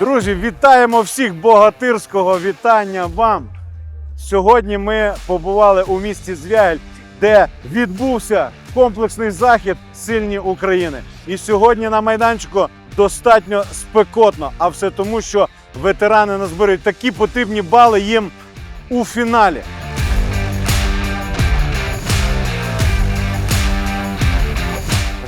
Друзі, вітаємо всіх богатирського вітання вам. Сьогодні ми побували у місті Звягель, де відбувся комплексний захід Сильні України. І сьогодні на майданчику достатньо спекотно, а все тому, що ветерани назбирають такі потрібні бали їм у фіналі.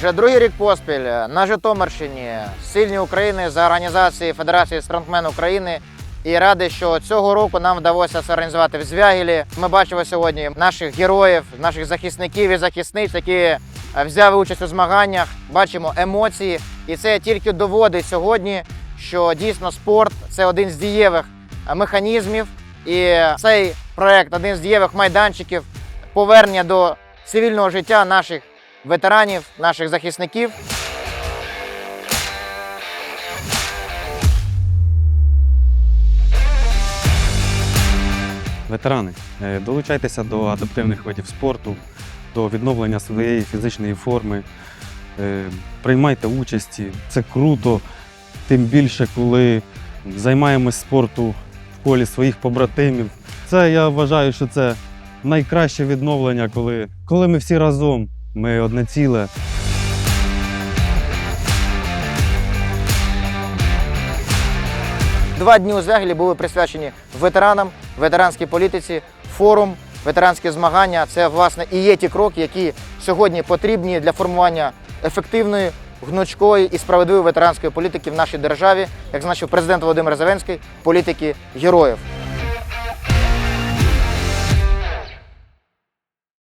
Вже другий рік поспіль на Житомирщині сильні України за організації Федерації Стронгмен України. І радий, що цього року нам вдалося це організувати в Звягілі. Ми бачимо сьогодні наших героїв, наших захисників і захисниць, які е, взяли участь у змаганнях. Бачимо емоції, і це тільки доводить сьогодні, що дійсно спорт це один з дієвих е, механізмів, і цей проект один з дієвих майданчиків повернення до цивільного життя наших ветеранів, наших захисників. Ветерани, е, долучайтеся до адаптивних видів спорту, до відновлення своєї фізичної форми. Е, Приймайте участі. Це круто, тим більше, коли займаємось спорту в колі своїх побратимів. Це я вважаю, що це найкраще відновлення, коли, коли ми всі разом, ми одне ціле. Два дні у Звягелі були присвячені ветеранам, ветеранській політиці, форум, ветеранські змагання. Це власне і є ті кроки, які сьогодні потрібні для формування ефективної, гнучкої і справедливої ветеранської політики в нашій державі, як зазначив президент Володимир Зеленський, політики героїв.